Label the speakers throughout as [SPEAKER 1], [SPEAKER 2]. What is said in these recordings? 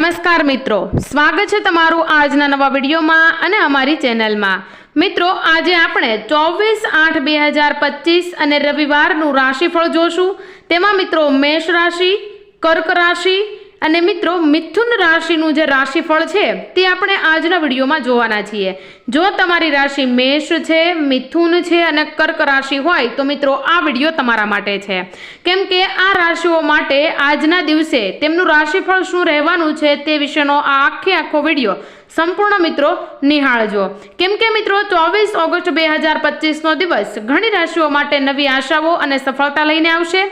[SPEAKER 1] નમસ્કાર મિત્રો. સ્વાગત છે તમારું આજના નવા વિડીયોમાં અને અમારી ચેનલમાં. મિત્રો, આજે આપણે ચોવીસ આઠ બે હજાર પચીસ અને રવિવારનું રાશિફળ જોશું. તેમાં મિત્રો, મેષ રાશિ, કર્ક રાશિ અને મિત્રો, મિથુન રાશિનું જે રાશિફળ છે, તે આપણે આજના વિડીયોમાં જોવાના છીએ. જો તમારી રાશિ મેષ છે, મિથુન છે અને કર્ક રાશિ હોય, તો મિત્રો, આ વીડિયો તમારા માટે છે. કેમ કે આ રાશિઓ માટે આજના દિવસે તેમનું રાશિફળ શું રહેવાનું છે, તે વિશેનો આ આખે આખો વીડિયો સંપૂર્ણ મિત્રો નિહાળજો. કેમ કે મિત્રો, ચોવીસ ઓગસ્ટ બે હજાર પચીસનો દિવસ ઘણી રાશિઓ માટે નવી આશાઓ અને સફળતા લઈને આવશે.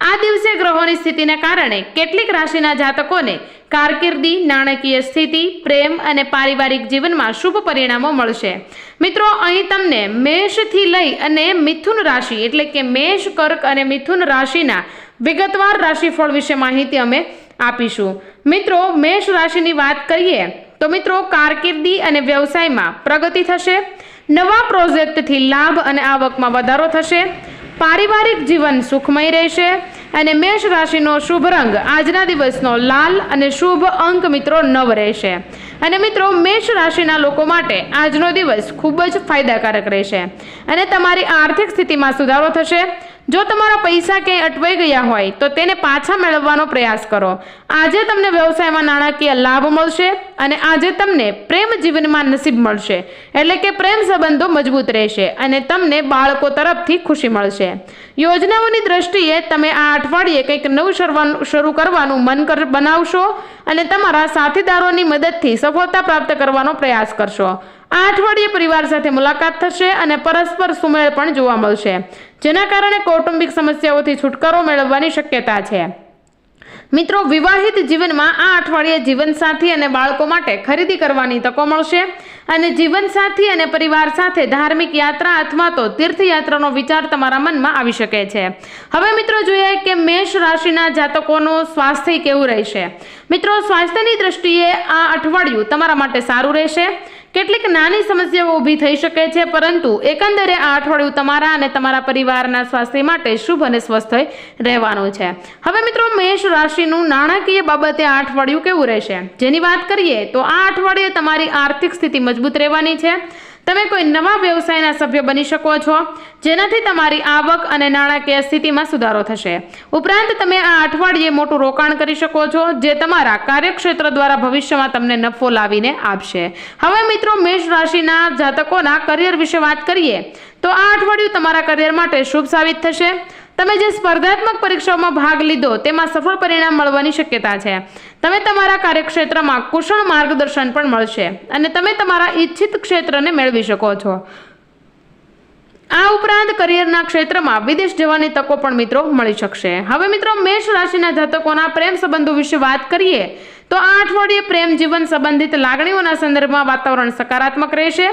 [SPEAKER 1] આ દિવસે ગ્રહોની સ્થિતિને કારણે કેટલીક રાશિના જાતકોને કારકિર્દી, નાણાકીય સ્થિતિ, પ્રેમ અને પારિવારિક જીવનમાં શુભ પરિણામો મળશે. મિત્રો, અહીં તમને મેષથી લઈ અને મિથુન રાશિ એટલે કે મેષ, કર્ક અને મિથુન રાશિના વિગતવાર રાશિફળ વિશે માહિતી અમે આપીશું. મિત્રો, મેષ રાશિની વાત કરીએ તો મિત્રો, કારકિર્દી અને વ્યવસાયમાં પ્રગતિ થશે, નવા પ્રોજેક્ટથી લાભ અને આવકમાં વધારો થશે પારિવારિક જીવન સુખમય રહેશે અને મેષ રાશિનો શુભ રંગ આજના દિવસનો લાલ અને શુભ અંક મિત્રો નવ રહેશે. અને મિત્રો, મેષ રાશિના લોકો માટે આજનો દિવસ ખૂબ જ ફાયદાકારક રહેશે. અને તમારી આર્થિક સ્થિતિમાં સુધારો થશે. જો તમારા પૈસા ક્યાંય અટવાઈ ગયા હોય, તો તેને પાછા મેળવવાનો પ્રયાસ કરો. આજે તમને વ્યવસાયમાં નાણાકીય લાભ મળશે અને આજે તમને પ્રેમ જીવનમાં નસીબ મળશે. એટલે કે પ્રેમ સંબંધો મજબૂત રહેશે અને તમને બાળકો તરફથી ખુશી મળશે. યોજનાઓની દ્રષ્ટિએ તમે આ અઠવાડિયે કંઈક નવું શરૂ કરવાનું મન કર, બનાવશો અને તમારા સાથીદારોની મદદથી સફળતા પ્રાપ્ત કરવાનો પ્રયાસ કરશો. આ અઠવાડિયે પરિવાર સાથે મુલાકાત થશે અને પરસ્પર સુમેળ પણ જોવા મળશે, જેના કારણે કૌટુંબિક સમસ્યાઓથી છુટકારો મેળવવાની શક્યતા છે. મિત્રો, વિવાહિત જીવનમાં આ અઠવાડિયે જીવનસાથી અને બાળકો માટે ખરીદી કરવાની તકો મળશે અને જીવનસાથી અને પરિવાર સાથે ધાર્મિક યાત્રા અથવા તો તીર્થયાત્રાનો વિચાર તમારા મનમાં આવી શકે છે. હવે મિત્રો, જોઈએ કે મેષ રાશિના જાતકોનું સ્વાસ્થ્ય કેવું રહેશે? મિત્રો, સ્વાસ્થ્યની દ્રષ્ટિએ આ અઠવાડિયું તમારા માટે સારું રહેશે કેટલીક નાની સમસ્યાઓ ઊભી થઈ શકે છે, પરંતુ એકંદરે આ અઠવાડિયું તમારા અને તમારા પરિવારના સ્વાસ્થ્ય માટે શુભ અને સ્વસ્થ રહેવાનું છે. હવે મિત્રો, મેષ રાશિનું નાણાકીય બાબતે આ અઠવાડિયું કેવું રહેશે? જેની વાત કરીએ, તો આ અઠવાડિયે તમારી આર્થિક સ્થિતિ મજબૂત રહેવાની છે. તમે કોઈ નવા વ્યવસાયના સભ્ય બની શકો છો, જેનાથી તમારી આવક અને નાણાકીય સ્થિતિમાં સુધારો થશે. ઉપરાંત તમે આ અઠવાડિયે મોટું રોકાણ કરી શકો છો, જે તમારા કાર્યક્ષેત્ર દ્વારા ભવિષ્યમાં તમને નફો લાવીને આપશે. હવે મિત્રો, મેષ રાશિના જાતકોના કરિયર વિશે વાત કરીએ, તો આ અઠવાડિયું તમારા કરિયર માટે શુભ સાબિત થશે. તમે જે સ્પર્ધાત્મક પરીક્ષાઓમાં ભાગ લીધો, તેમાં સફળ પરિણામ મળવાની શક્યતા છે. તમે તમારા કાર્યક્ષેત્રમાં કુશળ માર્ગદર્શન પણ મળશે અને તમે તમારા ઈચ્છિત ક્ષેત્રને મેળવી શકો છો. આ ઉપરાંત કરિયરના ક્ષેત્રમાં વિદેશ જવાની તકો પણ મિત્રો મળી શકશે. હવે મિત્રો, મેષ રાશિના જાતકોના પ્રેમ સંબંધો વિશે વાત કરીએ, તો આ અઠવાડિયે પ્રેમ જીવન સંબંધિત લાગણીઓના સંદર્ભમાં વાતાવરણ સકારાત્મક રહેશે.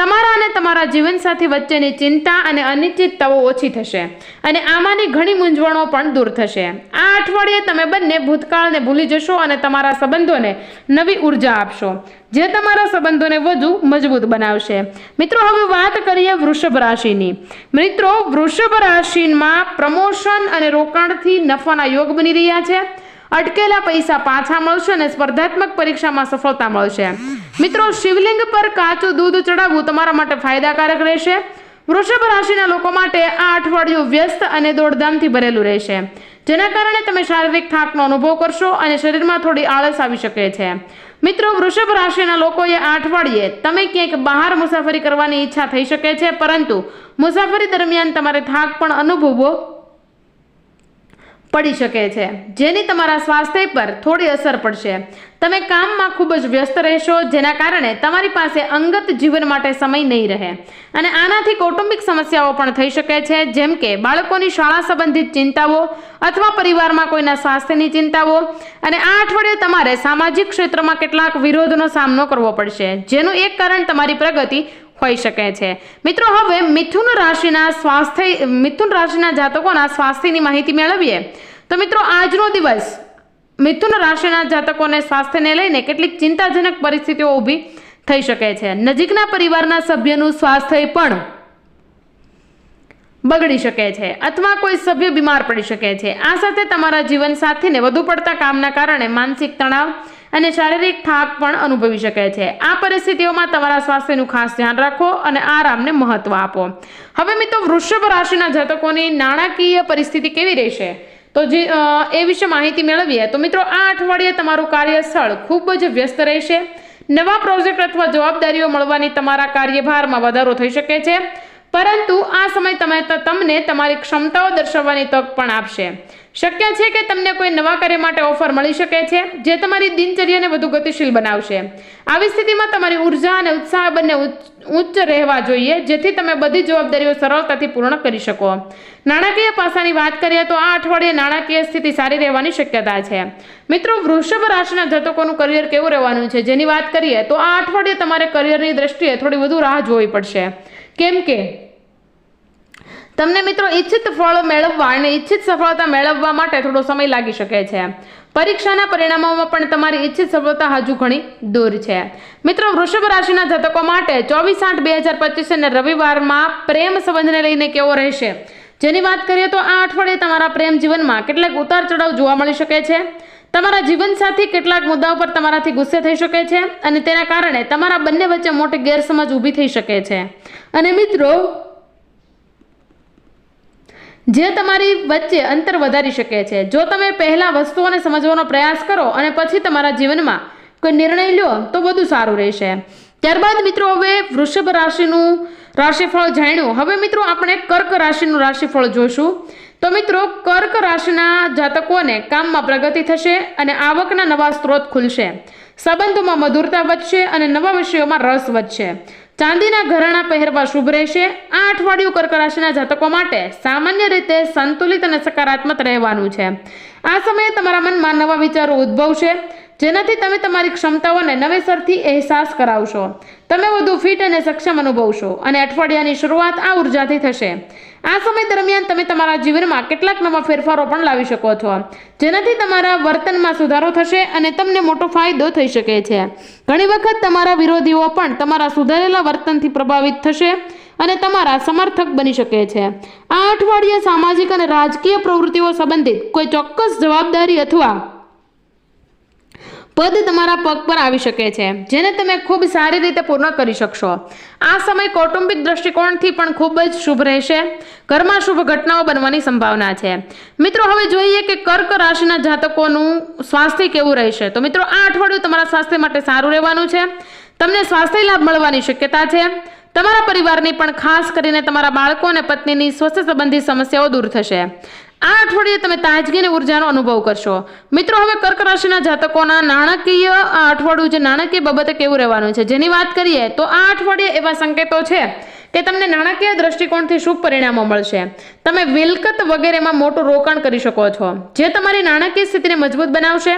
[SPEAKER 1] તમારા અને તમારા જીવનસાથી વચ્ચેની ચિંતા અને અનિશ્ચિતતાઓ ઓછી થશે અને આમાંની ઘણી મૂંઝવણો પણ દૂર થશે. આ અઠવાડિયે તમે બંને ભૂતકાળને ભૂલી જશો અને તમારા સંબંધોને નવી ઊર્જા આપશો, જે તમારા સંબંધોને વધુ મજબૂત બનાવશે. મિત્રો, હવે વાત કરીએ વૃષભ રાશિની. મિત્રો, વૃષભ રાશિમાં પ્રમોશન અને રોકાણથી નફાના યોગ બની રહ્યા છે. અટકેલા પૈસા પાછા મળશે અને સ્પર્ધાત્મક પરીક્ષામાં સફળતા મળશે. મિત્રો, શિવલિંગ પર કાચું દૂધ ચડાવવું તમારા માટે ફાયદાકારક રહેશે. વૃષભ રાશિના લોકો માટે આ અઠવાડિયું વ્યસ્ત અને દોડધામથી ભરેલું રહેશે. જેના કારણે તમે શારીરિક થાકનો અનુભવ કરશો અને શરીરમાં થોડી આળસ આવી શકે છે. મિત્રો, વૃષભ રાશિના લોકોએ આ અઠવાડિયે તમે ક્યાંક બહાર મુસાફરી કરવાની ઈચ્છા થઈ શકે છે, પરંતુ મુસાફરી દરમિયાન તમારે થાક પણ અનુભવવો પડી શકે છે. જેની તમારા સ્વાસ્થ્ય પર થોડી અસર પડશે. તમે કામમાં ખૂબ જ વ્યસ્ત રહેશો, જેના કારણે તમારી પાસે અંગત જીવન માટે સમય નહીં રહે. અને આનાથી કૌટુંબિક સમસ્યાઓ પણ થઈ શકે છે, જેમ કે બાળકોની શાળા સંબંધિત ચિંતાઓ અથવા પરિવારમાં કોઈના સ્વાસ્થ્યની ચિંતાઓ. અને આ અઠવાડિયે તમારે સામાજિક ક્ષેત્રમાં કેટલાક વિરોધનો સામનો કરવો પડશે, જેનું એક કારણ તમારી પ્રગતિ હોઈ શકે છે. મિત્રો, હવે મિથુન રાશિના સ્વાસ્થ્ય, મિથુન રાશિના જાતકોના સ્વાસ્થ્યની માહિતી મેળવીએ. તો મિત્રો, આજનો દિવસ મિથુન રાશિના જાતકોને સ્વાસ્થ્યને લઈને કેટલીક ચિંતાજનક પરિસ્થિતિઓ ઊભી થઈ શકે છે. નજીકના પરિવારના સભ્યનું સ્વાસ્થ્ય પણ બગડી શકે છે. અથવા કોઈ સભ્ય બીમાર પડી શકે છે. આ સાથે તમારા જીવનસાથીને વધુ પડતા કામના કારણે માનસિક તણાવ અને શારીરિક થાક પણ અનુભવી શકે છે. આ પરિસ્થિતિઓમાં તમારા સ્વાસ્થ્યનું ખાસ ધ્યાન રાખો અને આરામને મહત્વ આપો. હવે મિત્રો, વૃષભ રાશિના જાતકોની નાણાકીય પરિસ્થિતિ કેવી રહેશે? તો જે એ વિશે માહિતી મેળવીએ. તો મિત્રો, આ અઠવાડિયે તમારું કાર્યસ્થળ ખૂબ જ વ્યસ્ત રહેશે. નવા પ્રોજેક્ટ અથવા જવાબદારીઓ મળવાની તમારા કાર્યભારમાં વધારો થઈ શકે છે. પરંતુ આ સમય તમે તમને તમારી ક્ષમતાઓ દર્શાવવાની તક પણ આપશે. શક્ય છે કે તમને કોઈ નવા કાર્ય માટે ઓફર મળી શકે છે, જે તમારી દિનચર્યાને વધુ ગતિશીલ બનાવશે. આવી સ્થિતિમાં તમારી ઊર્જા અને ઉત્સાહ બંને ઉચ્ચ રહેવા જોઈએ, જેથી તમે બધી જવાબદારીઓ સરળતાથી પૂર્ણ કરી શકો. નાણાકીય પાસાની વાત કરીએ તો આ અઠવાડિયે નાણાકીય સ્થિતિ સારી રહેવાની શક્યતા છે. મિત્રો, વૃષભ રાશિના જતકોનું કરિયર કેવું રહેવાનું છે? જેની વાત કરીએ તો આ અઠવાડિયે તમારે કરિયરની દ્રષ્ટિએ થોડી વધુ રાહ જોવી પડશે. કેમ કે તમને મિત્રો ઈચ્છિત ફળ મેળવવા અને ઈચ્છિત સફળતા મેળવવા માટે થોડો સમય લાગી શકે છે. પરીક્ષાના પરિણામોમાં પણ તમારી ઈચ્છિત સફળતા હજુ ઘણી દૂર છે. મિત્રો વૃષભ રાશિના જાતકો માટે ચોવીસ આઠ બે હજાર પચીસ અને રવિવારમાં પ્રેમ સંબંધને લઈને કેવો રહેશે? જેની વાત કરીએ તો આ અઠવાડિયે તમારા પ્રેમ જીવનમાં કેટલાક ઉતાર ચઢાવ જોવા મળી શકે છે. તમારા જીવનસાથી કેટલાક મુદ્દાઓ પર તમારાથી ગુસ્સે થઈ શકે છે અને તેના કારણે તમારા બંને વચ્ચે મોટી ગેરસમજ ઊભી થઈ શકે છે. અને મિત્રો જે તમારી વચ્ચે અંતર વધારી શકે છે. જો તમે પહેલાં વસ્તુઓને સમજવાનો પ્રયાસ કરો અને પછી તમારા જીવનમાં કોઈ નિર્ણય લો તો વધુ સારું રહેશે. ત્યારબાદ મિત્રો, હવે વૃષભ રાશિનું રાશિફળ જાણ્યું. હવે મિત્રો, આપણે કર્ક રાશિનું રાશિફળ જોશું તો મિત્રો, કર્ક રાશિના જાતકોને કામમાં પ્રગતિ થશે અને આવકના નવા સ્ત્રોત ખુલશે. સંબંધોમાં મધુરતા વધશે અને નવા વિષયોમાં રસ વધશે. ચાંદીના ઘરેણાં પહેરવા શુભ રહેશે. આ અઠવાડિયું કર્ક રાશિના જાતકો માટે સામાન્ય રીતે સંતુલિત અને સકારાત્મક રહેવાનું છે. આ સમયે તમારા મનમાં નવા વિચારો ઉદ્ભવશે, જેનાથી તમે તમારી ક્ષમતાઓને નવેસરથી અહેસાસ કરાવશો. તમે વધુ ફિટ અને સક્ષમ અનુભવશો અને અઠવાડિયાની શરૂઆત આ ઉર્જાથી થશે. આ સમય દરમિયાન તમે તમારા જીવનમાં કેટલાક નવા ફેરફારો પણ લાવી શકો છો. જેનાથી તમારા વર્તનમાં સુધારો થશે અને તમને મોટો ફાયદો થઈ શકે છે. ઘણી વખત તમારા વિરોધીઓ પણ તમારા સુધારેલા વર્તનથી પ્રભાવિત થશે અને તમારા સમર્થક બની શકે છે. આ અઠવાડિયે સામાજિક અને રાજકીય પ્રવૃત્તિઓ સંબંધિત કોઈ ચોક્કસ જવાબદારી અથવા પદ તમારા પગ પર આવી શકે છે, જેને તમે ખૂબ સારી રીતે પૂર્ણ કરી શકશો. આ સમય કૌટુંબિક દ્રષ્ટિકોણથી પણ ખૂબ જ શુભ રહેશે. ઘરમાં શુભ ઘટનાઓ બનવાની સંભાવના છે. મિત્રો, હવે જોઈએ કે કર્ક રાશિના જાતકોનું સ્વાસ્થ્ય કેવું રહેશે. તો મિત્રો, આ અઠવાડિયું તમારા સ્વાસ્થ્ય માટે સારું રહેવાનું છે. તમને સ્વાસ્થ્ય લાભ મળવાની શક્યતા છે. તમારા પરિવારની પણ ખાસ કરીને તમારા બાળકો અને પત્નીની સ્વસ્થ સંબંધી સમસ્યાઓ દૂર થશે. આ અઠવાડિયે તમે તાજગી અને ઉર્જાનો અનુભવ કરશો. મિત્રો, હવે કર્ક રાશિના જાતકોના નાણાકીય, આ અઠવાડિયું જે નાણાકીય બાબતે કેવું રહેવાનું છે, જેની વાત કરીએ, તો આ અઠવાડિયે એવા સંકેતો છે કે તમને નાણાકીય દ્રષ્ટિકોણથી શુભ પરિણામો મળશે. તમે મિલકત વગેરેમાં મોટું રોકાણ કરી શકો છો. જે તમારી નાણાકીય સ્થિતિને મજબૂત બનાવશે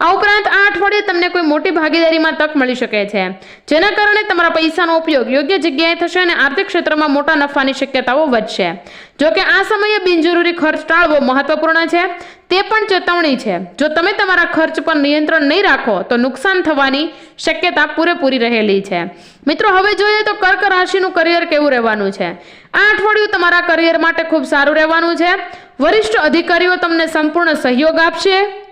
[SPEAKER 1] આ ઉપરાંત આ અઠવાડિયે તમને કોઈ મોટી ભાગીદારીમાં તક મળી શકે છે. જેના કારણે તમારા પૈસાનો ઉપયોગ યોગ્ય જગ્યાએ થશે અને આર્થિક ક્ષેત્રમાં મોટા નફાની શક્યતાઓ વધશે. જો કે આ સમયે બિનજરૂરી ખર્ચ ટાળવો મહત્વપૂર્ણ છે. તે પણ ચેતવણી છે. જો તમે તમારા ખર્ચ પર નિયંત્રણ નહીં રાખો, તો નુકસાન થવાની શક્યતા પૂરેપૂરી રહેલી છે. મિત્રો, હવે જોઈએ તો કર્ક રાશિનું કરિયર કેવું રહેવાનું છે. આ અઠવાડિયું તમારા કરિયર માટે ખૂબ સારું રહેવાનું છે. વરિષ્ઠ અધિકારીઓ તમને સંપૂર્ણ સહયોગ આપશે.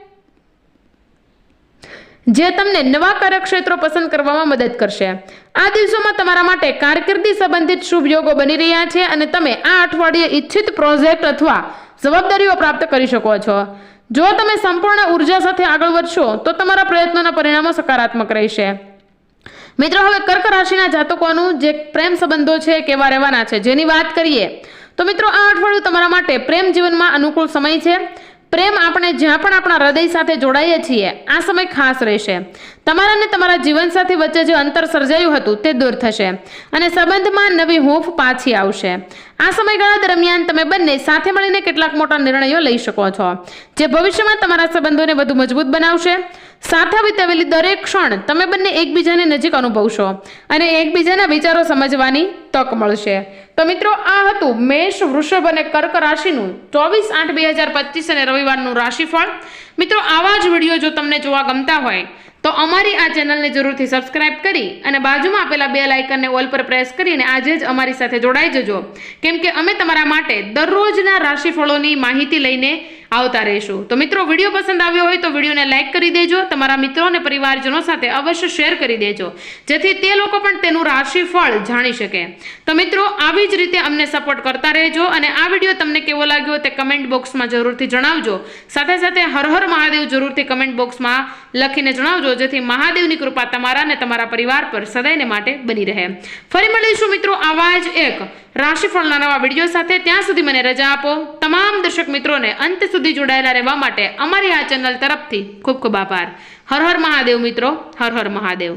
[SPEAKER 1] જે તમને નવા કાર્યક્ષેત્રો પસંદ કરવામાં મદદ કરશે. આ દિવસોમાં તમારા માટે કારકિર્દી સંબંધિત શુભ યોગો બની રહ્યા છે અને તમે આ અઠવાડિયે ઈચ્છિત પ્રોજેક્ટ અથવા જવાબદારીઓ પ્રાપ્ત કરી શકો છો. જો તમે સંપૂર્ણ ઊર્જા સાથે આગળ વધશો, તો તમારા પ્રયત્નોના પરિણામો સકારાત્મક રહેશે. મિત્રો, હવે કર્ક રાશિના જાતકોનું જે પ્રેમ સંબંધો છે કેવા રહેવાના છે? જેની વાત કરીએ, તો મિત્રો, આ અઠવાડિયું તમારા માટે પ્રેમ જીવનમાં અનુકૂળ સમય છે. પ્રેમ આપણે જ્યાં પણ આપણા હૃદય સાથે જોડાઈએ છીએ, આ સમય ખાસ રહેશે. તમારા અને તમારા જીવનસાથી વચ્ચે જે અંતર સર્જાયું હતું તે દૂર થશે અને સંબંધમાં નવી હૂંફ પાછી આવશે. આ સમયગાળા દરમિયાન તમે બંને સાથે મળીને કેટલાક મોટા નિર્ણયો લઈ શકો છો, જે ભવિષ્યમાં તમારા સંબંધોને વધુ મજબૂત બનાવશે સાથે વિતાવેલી દરેક ક્ષણ તમે બંને એકબીજાને નજીક અનુભવશો અને એકબીજાના વિચારો સમજવાની તક મળશે. તો મિત્રો, આ હતું મેષ, વૃષભ અને કર્ક રાશિનું ચોવીસ આઠ બે હજાર પચીસ અને રવિવારનું રાશિફળ. મિત્રો, આવા જ વીડિયો જો તમને જોવા ગમતા હોય, તો અમારી આ ચેનલને જરૂરથી સબસ્ક્રાઇબ કરી અને બાજુમાં આપેલા બે લાઇકનને ઓલ પર પ્રેસ કરીને આજે જ અમારી સાથે જોડાઈ જજો. કેમ કે અમે તમારા માટે દરરોજના રાશિફળોની માહિતી લઈને આવતા રહીશું તો મિત્રો, વીડિયો પસંદ આવ્યો હોય તો વિડીયોને લાઇક કરી દેજો, તમારા મિત્રો અને પરિવારજનો સાથે અવશ્ય શેર કરી દેજો, જેથી તે લોકો પણ તેનું રાશિફળ જાણી શકે. તો મિત્રો, આવી જ રીતે અમને સપોર્ટ કરતા રહેજો અને આ વીડિયો તમને કેવો લાગ્યો તે કમેન્ટ બોક્સમાં જરૂરથી જણાવજો. સાથે સાથે હર હર મહાદેવ જરૂરથી કમેન્ટ બોક્સમાં લખીને જણાવજો, જેથી મહાદેવની કૃપા તમારા અને તમારા પરિવાર પર સદાયને માટે બની રહે. ફરી મળીશું મિત્રો આવા જ એક રાશિફળના નવા વીડિયો સાથે. ત્યાં સુધી મને રજા આપો. તમામ દર્શક મિત્રોને અંત સુધી જોડાયેલા રહેવા માટે અમારી આ ચેનલ તરફથી ખૂબ ખૂબ આભાર. હર હર મહાદેવ મિત્રો. હર હર મહાદેવ.